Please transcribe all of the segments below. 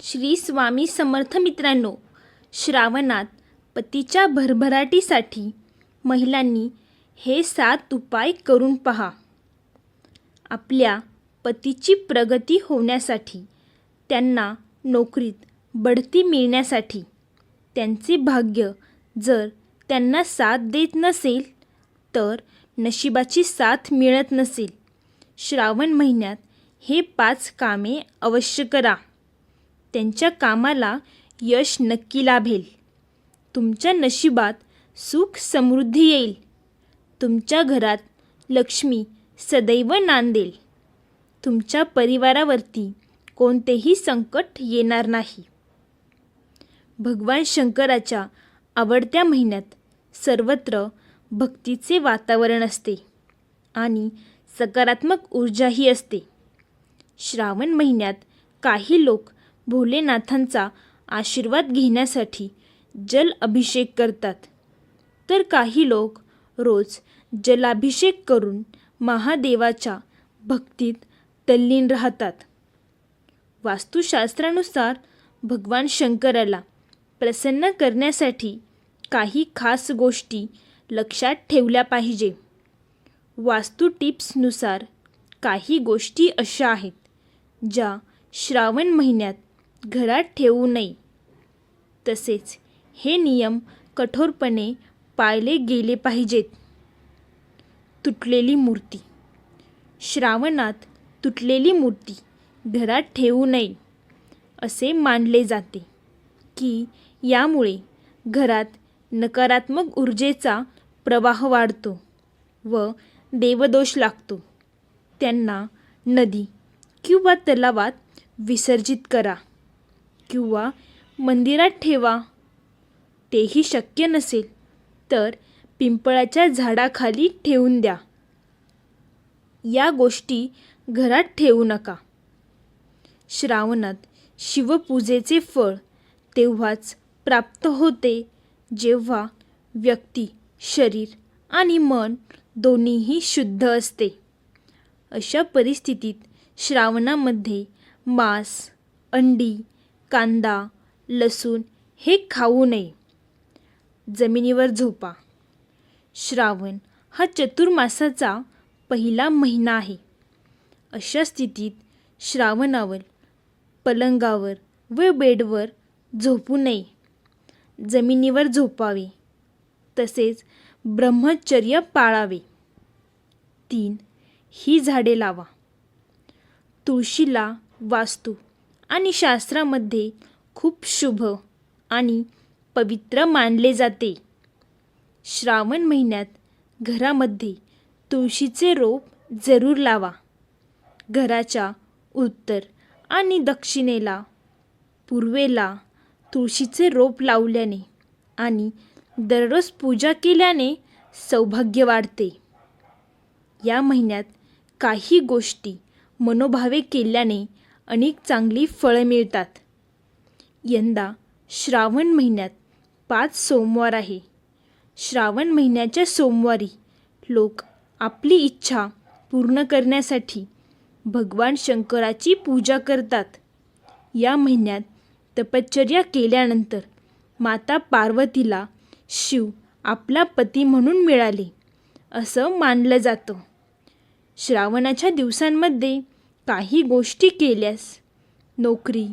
श्री स्वामी समर्थ मित्रांनो श्रावणात पतीच्या भरभराटीसाठी महिलांनी हे सात उपाय करून पहा. आपल्या पतीची प्रगती होण्यासाठी त्यांना नोकरीत बढती मिळण्यासाठी त्यांचे भाग्य जर त्यांना साथ देत नसेल तर नशिबाची साथ मिळत नसेल. श्रावण महिन्यात हे पाच कामे अवश्य करा. त्यांच्या कामाला यश नक्की लाभेल. तुमच्या नशिबात सुख समृद्धी येईल. तुमच्या घरात लक्ष्मी सदैव नांदेल. तुमच्या परिवारावरती कोणतेही संकट येणार नाही. भगवान शंकराच्या आवडत्या महिन्यात सर्वत्र भक्तीचे वातावरण असते आणि सकारात्मक ऊर्जाही असते. श्रावण महिन्यात काही लोक भोलेनाथांचा आशीर्वाद घेण्यासाठी जल अभिषेक करतात. तर काही लोक रोज जलाभिषेक करून महादेवाच्या भक्तीत तल्लीन राहतात. वास्तुशास्त्रानुसार भगवान शंकराला प्रसन्न करण्यासाठी काही खास गोष्टी लक्षात ठेवल्या पाहिजे. वास्तू टिप्सनुसार काही गोष्टी अशा आहेत ज्या श्रावण महिन्यात घरात ठेवू नये. तसेच हे नियम कठोरपणे पाळले गेले पाहिजेत. तुटलेली मूर्ती. श्रावणात तुटलेली मूर्ती घरात ठेवू नये असे मानले जाते की यामुळे घरात नकारात्मक ऊर्जेचा प्रवाह वाढतो व देवदोष लागतो. त्यांना नदी किंवा तलावात विसर्जित करा. किंवा मंदिरात ठेवा. तेही शक्य नसेल तर पिंपळाच्या झाडाखाली ठेवून द्या. या गोष्टी घरात ठेवू नका. श्रावणात शिवपूजेचे फळ तेव्हाच प्राप्त होते जेव्हा व्यक्ती शरीर आणि मन दोन्हीही शुद्ध असते. अशा परिस्थितीत श्रावणामध्ये मांस अंडी कांदा लसूण हे खाऊ नये. जमिनीवर झोपा. श्रावण हा चतुर्मासाचा पहिला महिना आहे. अशा स्थितीत श्रावणावर पलंगावर व बेडवर झोपू नये. जमिनीवर झोपावे. तसेच ब्रह्मचर्य पाळावे. तीन ही झाडे लावा. तुळशीला वास्तू आणि शास्त्रामध्ये खूप शुभ आणि पवित्र मानले जाते. श्रावण महिन्यात घरामध्ये तुळशीचे रोप जरूर लावा. घराच्या उत्तर आणि दक्षिणेला पूर्वेला तुळशीचे रोप लावल्याने आणि दररोज पूजा केल्याने सौभाग्य वाढते. या महिन्यात काही गोष्टी मनोभावे केल्याने अनेक चांगली फळं मिळतात. यंदा श्रावण महिन्यात पाच सोमवार आहे. श्रावण महिन्याच्या सोमवारी लोक आपली इच्छा पूर्ण करण्यासाठी भगवान शंकराची पूजा करतात. या महिन्यात तपश्चर्या केल्यानंतर माता पार्वतीला शिव आपला पती म्हणून मिळाले असं मानलं जातं. श्रावणाच्या दिवसांमध्ये काही गोष्टी केल्यास नोकरी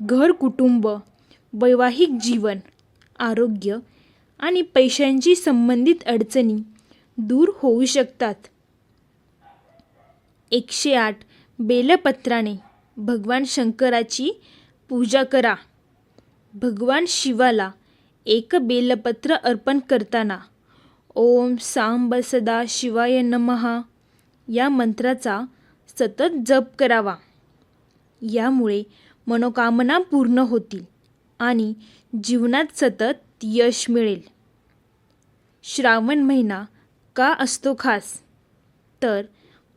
घर कुटुंब वैवाहिक जीवन आरोग्य आणि पैशांची संबंधित अडचणी दूर होऊ शकतात. एकशे आठ बेलपत्राने भगवान शंकराची पूजा करा. भगवान शिवाला एक बेलपत्र अर्पण करताना ओम सांब सदा शिवाय नमहा या मंत्राचा सतत जप करावा. यामुळे मनोकामना पूर्ण होतील आणि जीवनात सतत यश मिळेल. श्रावण महिना का असतो खास? तर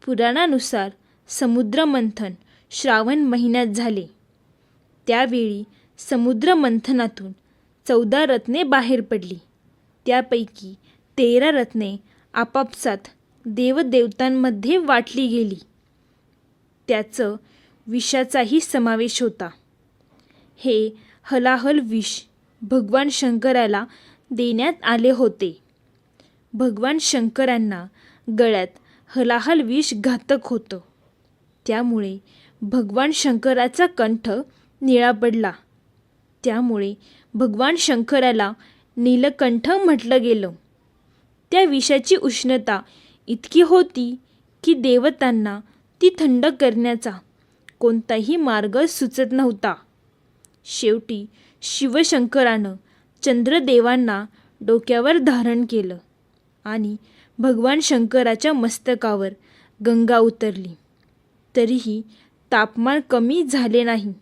पुराणानुसार समुद्रमंथन श्रावण महिन्यात झाले. त्यावेळी समुद्रमंथनातून चौदा रत्ने बाहेर पडली. त्यापैकी तेरा रत्ने आपापसात देवदेवतांमध्ये वाटली गेली. त्याचं विषाचाही समावेश होता. हे हलाहल विष भगवान शंकराला देण्यात आले होते. भगवान शंकरांना गळ्यात हलाहल विष घातक होतं. त्यामुळे भगवान शंकराचा कंठ निळा पडला. त्यामुळे भगवान शंकराला नीलकंठ म्हटलं गेलं. त्या विषाची उष्णता इतकी होती की देवतांना ती थंड करण्याचा कोणताही मार्ग सुचत नव्हता. शेवटी शिवशंकरानं चंद्रदेवांना डोक्यावर धारण केलं आणि भगवान शंकराच्या मस्तकावर गंगा उतरली. तरीही तापमान कमी झाले नाही.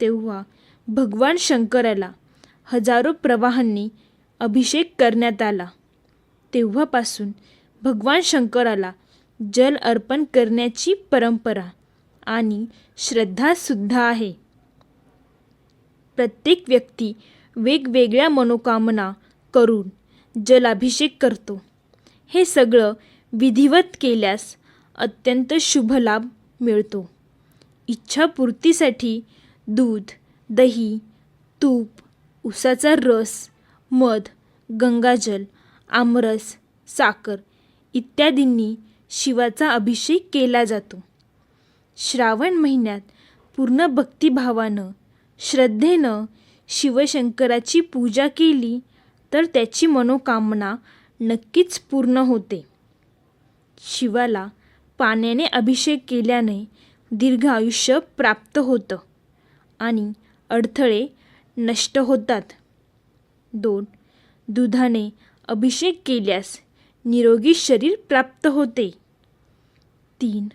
तेव्हा भगवान शंकराला हजारो प्रवाहांनी अभिषेक करण्यात आला. तेव्हापासून भगवान शंकराला जल अर्पण करण्याची परंपरा आणि श्रद्धासुद्धा आहे. प्रत्येक व्यक्ती वेगवेगळ्या मनोकामना करून जलाभिषेक करतो. हे सगळं विधिवत केल्यास अत्यंत शुभ लाभ मिळतो. इच्छापूर्तीसाठी दूध दही तूप उसाचा रस मध गंगाजल आमरस साखर इत्यादींनी शिवाचा अभिषेक केला जातो. श्रावण महिन्यात पूर्ण भक्तिभावानं श्रद्धेनं शिवशंकराची पूजा केली तर त्याची मनोकामना नक्कीच पूर्ण होते. शिवाला पाण्याने अभिषेक केल्याने दीर्घ आयुष्य प्राप्त होतं आणि अडथळे नष्ट होतात. दोन दुधाने अभिषेक केल्यास निरोगी शरीर प्राप्त होते. तीन.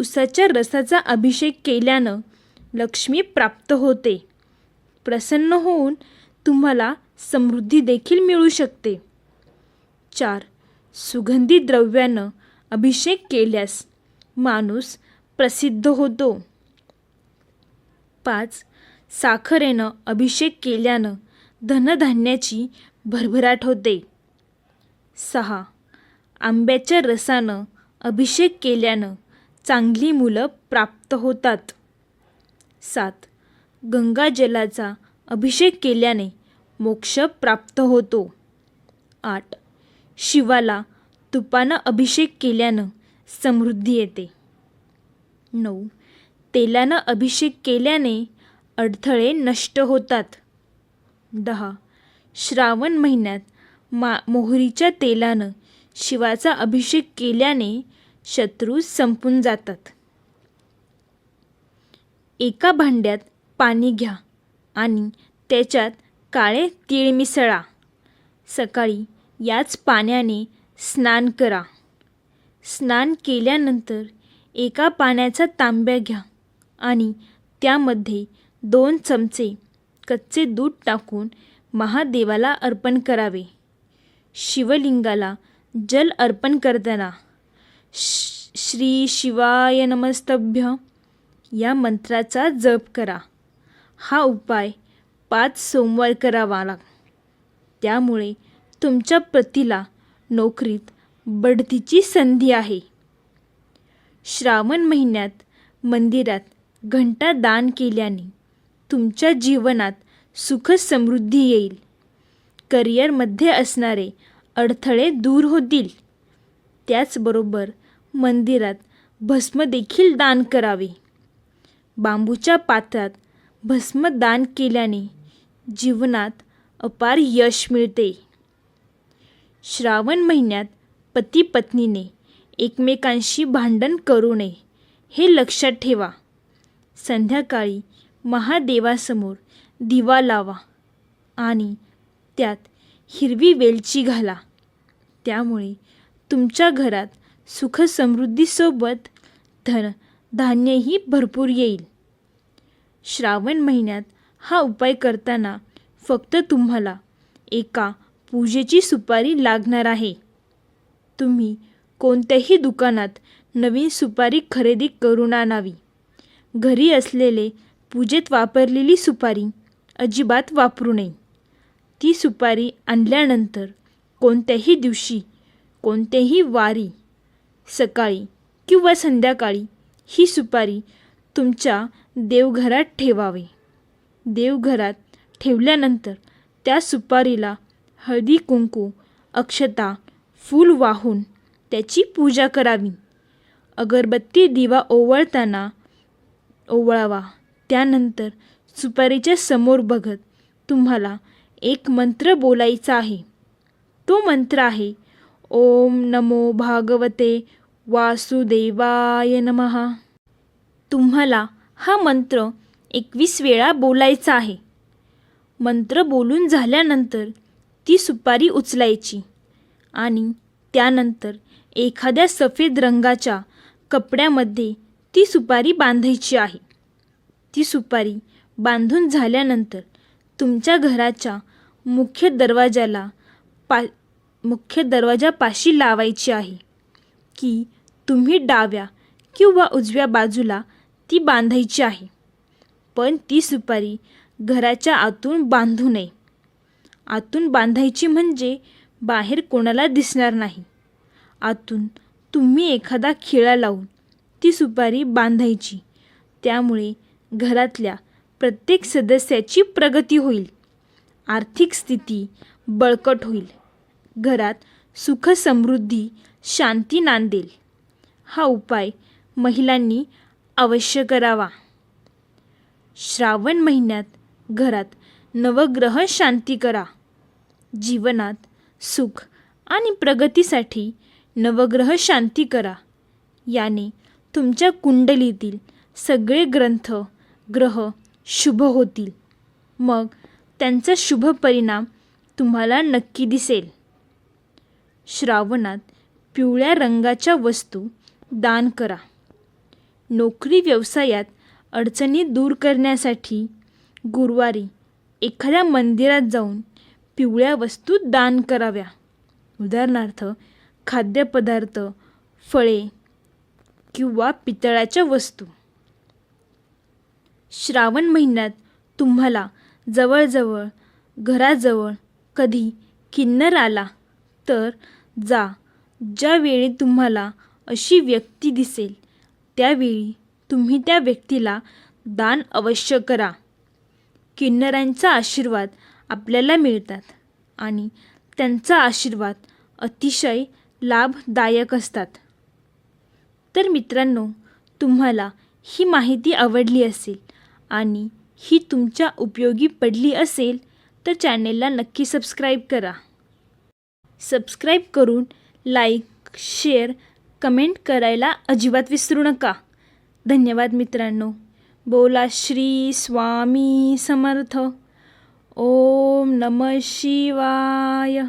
उसाच्या रसाचा अभिषेक केल्यानं लक्ष्मी प्राप्त होते. प्रसन्न होऊन तुम्हाला समृद्धी देखील मिळू शकते. चार. सुगंधी द्रव्यानं अभिषेक केल्यास माणूस प्रसिद्ध होतो. पाच. साखरेनं अभिषेक केल्यानं धनधान्याची भरभराट होते. सहा. आंब्याच्या रसानं अभिषेक केल्यानं चांगली मुलं प्राप्त होतात. सात. गंगाजलाचा अभिषेक केल्याने मोक्ष प्राप्त होतो. आठ. शिवाला तुपानं अभिषेक केल्यानं समृद्धी येते. नऊ. तेलानं अभिषेक केल्याने अडथळे नष्ट होतात. दहा. श्रावण महिन्यात मा मोहरीच्या तेलानं शिवाचा अभिषेक केल्याने शत्रू संपून जातात. एका भांड्यात पाणी घ्या आणि त्याच्यात काळे तीळ मिसळा. सकाळी याच पाण्याने स्नान करा. स्नान केल्यानंतर एका पाण्याचा तांब्या घ्या आणि त्यामध्ये दोन चमचे कच्चे दूध टाकून महादेवाला अर्पण करावे. शिवलिंगाला जल अर्पण करताना श- श्री शिवाय नमस्तभ्य या मंत्राचा जप करा. हा उपाय पाच सोमवार करावा लाग त्यामुळे तुमच्या पतीला नोकरीत बढतीची संधी आहे. श्रावण महिन्यात मंदिरात घंटा दान केल्याने तुमच्या जीवनात सुख समृद्धी येईल. करिअरमध्ये असणारे अडथळे दूर होतील. त्याचबरोबर मंदिरात भस्म देखील दान करावे. बांबूच्या पात्रात भस्म दान केल्याने जीवनात अपार यश मिळते. श्रावण महिन्यात पती पत्नीने एकमेकांशी भांडण करू नये हे लक्षात ठेवा. संध्याकाळी महादेवासमोर दिवा लावा आणि त्यात हिरवी वेलची घाला. त्यामुळे तुमच्या घरात सुखसमृद्धीसोबत धन धान्यही भरपूर येईल. श्रावण महिन्यात हा उपाय करताना फक्त तुम्हाला एका पूजेची सुपारी लागणार आहे. तुम्ही कोणत्याही दुकानात नवीन सुपारी खरेदी करून आणावी. घरी असलेले पूजेत वापरलेली सुपारी अजिबात वापरू नये. ती सुपारी आणल्यानंतर कोणत्याही दिवशी कोणत्याही वारी सकाळी किंवा संध्याकाळी ही सुपारी तुमच्या देवघरात ठेवावे. देवघरात ठेवल्यानंतर त्या सुपारीला हळदी कुंकू अक्षता फूल वाहून त्याची पूजा करावी. अगरबत्ती दिवा ओवळताना ओवळावा. त्यानंतर सुपारीच्या समोर बघत तुम्हाला एक मंत्र बोलायचा आहे. तो मंत्र आहे ओम नमो भागवते वासुदेवाय नमः. तुम्हाला हा मंत्र एकवीस वेळा बोलायचा आहे. मंत्र बोलून झाल्यानंतर ती सुपारी उचलायची आणि त्यानंतर एखाद्या सफेद रंगाच्या कपड्यामध्ये ती सुपारी बांधायची आहे. ती सुपारी बांधून झाल्यानंतर तुमच्या घराच्या मुख्य दरवाजाला पा मुख्य दरवाजापाशी लावायची आहे की तुम्ही डाव्या किंवा उजव्या बाजूला ती बांधायची आहे. पण ती सुपारी घराच्या आतून बांधू नये. आतून बांधायची म्हणजे बाहेर कोणाला दिसणार नाही. आतून तुम्ही एखादा खिळा लावून ती सुपारी बांधायची. त्यामुळे घरातल्या प्रत्येक सदस्याची प्रगती होईल. आर्थिक स्थिती बळकट होईल. घरात सुख समृद्धी शांती नांदेल. हा उपाय महिलांनी अवश्य करावा. श्रावण महिन्यात घरात नवग्रह शांती करा. जीवनात सुख आणि प्रगतीसाठी नवग्रह शांती करा. याने तुमच्या कुंडलीतील सगळे ग्रंथ ग्रह शुभ होतील. मग त्यांचा शुभ परिणाम तुम्हाला नक्की दिसेल. श्रावणात पिवळ्या रंगाच्या वस्तू दान करा. नोकरी व्यवसायात अडचणी दूर करण्यासाठी गुरुवारी एखाद्या मंदिरात जाऊन पिवळ्या वस्तू दान कराव्या. उदाहरणार्थ खाद्यपदार्थ फळे किंवा पितळाच्या वस्तू. श्रावण महिन्यात तुम्हाला जवळजवळ घराजवळ कधी किन्नर आला तर जा ज्यावेळी तुम्हाला अशी व्यक्ती दिसेल त्यावेळी तुम्ही त्या व्यक्तीला दान अवश्य करा. किन्नरांचा आशीर्वाद आपल्याला मिळतात आणि त्यांचा आशीर्वाद अतिशय लाभदायक असतात. तर मित्रांनो तुम्हाला ही माहिती आवडली असेल आणि ही तुमच्या उपयोगी पडली असेल तर चॅनेलला नक्की सबस्क्राईब करा. सबस्क्राईब करून लाईक शेअर कमेंट करायला अजिबात विसरू नका. धन्यवाद मित्रांनो. बोला श्री स्वामी समर्थ. ओम नम शिवाय.